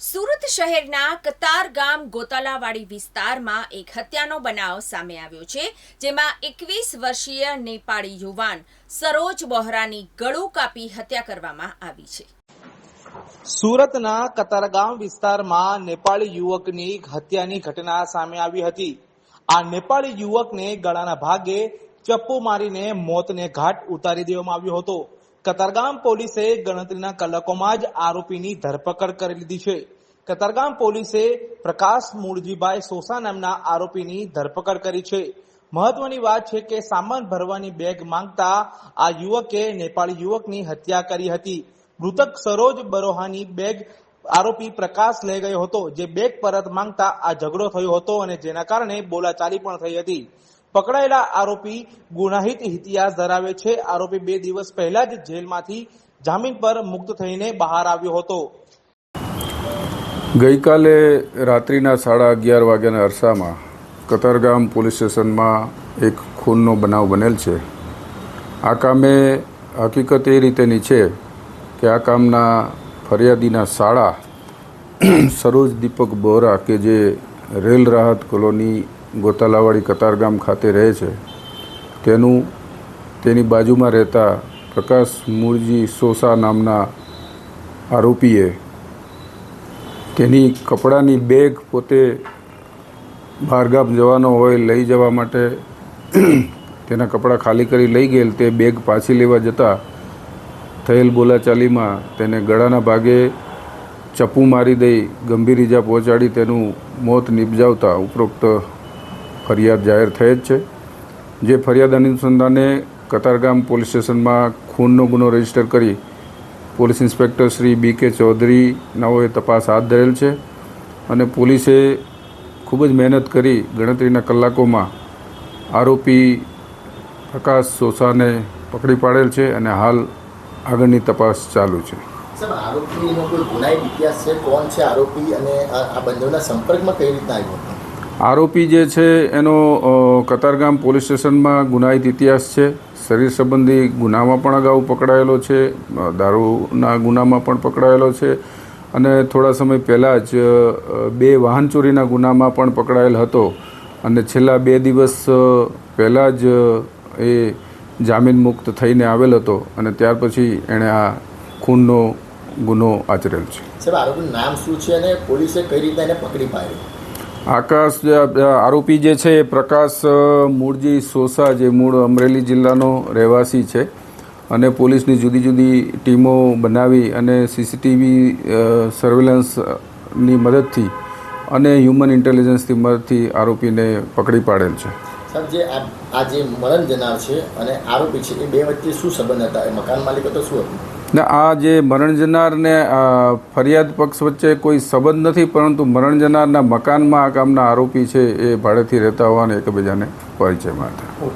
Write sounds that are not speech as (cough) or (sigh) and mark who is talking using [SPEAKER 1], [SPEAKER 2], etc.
[SPEAKER 1] સુરત શહેરના કતાર ગામ ગોતાલાવાડી વિસ્તારમાં એક હત્યાનો બનાવ સામે આવ્યો છે, જેમાં એકવીસ વર્ષીય નેપાળી યુવાન સરોજ બોહરાની ગળું કાપી હત્યા કરવામાં આવી છે.
[SPEAKER 2] સુરતના કતારગામ વિસ્તારમાં નેપાળી યુવકની હત્યાની ઘટના સામે આવી હતી. આ નેપાળી યુવકને ગળાના ભાગે ચપ્પુ મારીને મોતને ઘાટ ઉતારી દેવામાં આવ્યો હતો. કતારગામ પોલીસે ગણતરીના કલાકોમાં જ આરોપીની ધરપકડ કરી લીધી છે. કતારગામ પોલીસે પ્રકાશ મૂળજીભાઈ સોસા નામના આરોપીની ધરપકડ કરી છે. મહત્વની વાત છે કે સામાન ભરવાની બેગ માંગતા આ યુવકે નેપાળી યુવકની હત્યા કરી હતી. મૃતક સરોજ બરોહાની બેગ આરોપી પ્રકાશ લઈ ગયો હતો. જે બેગ પરત માંગતા આ ઝઘડો થયો હતો અને જેના કારણે બોલાચાલી પણ થઈ હતી. પકડાયેલા આરોપી ગુનાહિત ઇતિહાસ ધરાવે છે. આરોપી બે દિવસ પહેલા જ જેલમાંથી જામીન પર મુક્ત થઈને બહાર આવ્યો હતો.
[SPEAKER 3] ગઈકાલે રાત્રિના સાડા અગિયાર વાગ્યાના અરસામાં કતારગામ પોલીસ સ્ટેશનમાં એક ખૂનનો બનાવ બનેલ છે. આ કામે હકીકત એ રીતેની છે કે આ કામના ફરિયાદીના શાળા, (clears throat) સરોજ દીપક બોરા કે જે રેલ રાહત કોલોની ગોતાલાવાડી કતારગામ ખાતે રહે છે. તેનું, તેની બાજુમાં રહેતા પ્રકાશ મૂળજી સોસા નામના આરોપીએ તેની કપડાની બેગ પોતે બહારગામ જવાનો હોય, લઈ જવા માટે તેના કપડાં ખાલી કરી લઈ ગયેલ. તે બેગ પાછી લેવા જતાં થયેલ બોલાચાલીમાં તેને ગળાના ભાગે ચપ્પુ મારી દઈ ગંભીર ઈજા પહોંચાડી તેનું મોત નિપજાવતા ઉપરોક્ત ફરિયાદ જાહેર થઈ જ છે. જે ફરિયાદ અનુસંધાને કતારગામ પોલીસ સ્ટેશનમાં ખૂનનો ગુનો રજિસ્ટર કરી પોલીસ ઇન્સ્પેક્ટર શ્રી બી કે ચૌધરીનાઓએ તપાસ હાથ ધરેલ છે અને પોલીસે ખૂબ જ મહેનત કરી ગણતરીના કલાકોમાં આરોપી પ્રકાશ સોસાને પકડી પાડેલ છે અને હાલ આગળની તપાસ ચાલુ છે.
[SPEAKER 4] આરોપીનો કોણ છે આરોપી અને આ બંનેના સંપર્કમાં કઈ રીતના આવ્યો?
[SPEAKER 3] આરોપી જે છે, એનો કતારગામ પોલીસ સ્ટેશનમાં ગુનાહિત ઇતિહાસ છે. શરીર સંબંધી ગુનામાં પણ અગાઉ પકડાયેલો છે. દારૂના ગુનામાં પણ પકડાયેલો છે. અને થોડા સમય પહેલાં જ બે વાહન ચોરીના ગુનામાં પણ પકડાયેલ હતો. અને છેલ્લા બે દિવસ પહેલાં જ એ જામીન મુક્ત થઈને આવેલ હતો. અને ત્યાર પછી એણે આ ખૂનનો ગુનો આચરેલ છે.
[SPEAKER 4] નામ શું છે અને પોલીસે કઈ રીતે એને પકડી પાડ્યો?
[SPEAKER 3] આકાશ આરોપી જે છે એ પ્રકાશ મૂળજી સોસા જે મૂળ અમરેલી જિલ્લાનો રહેવાસી છે અને પોલીસની જુદી જુદી ટીમો બનાવી અને સીસીટીવી સર્વેલન્સની મદદથી અને હ્યુમન ઇન્ટેલિજન્સની મદદથી આરોપીને પકડી પાડેલ છે.
[SPEAKER 4] સાહેબ જે આ આ જે મરણ જનાર છે અને આરોપી છે એ બે વચ્ચે શું સંબંધ હતા? એ મકાન માલિક હતો શું હતું?
[SPEAKER 3] ને આ જે મરણ જનારને ફરિયાદ પક્ષ વચ્ચે કોઈ સંબંધ નથી પરંતુ મરણ જનારના મકાનમાં આ કામના આરોપી છે એ ભાડેથી રહેતા હોવાને એકબીજાને પરિચયમાં હતા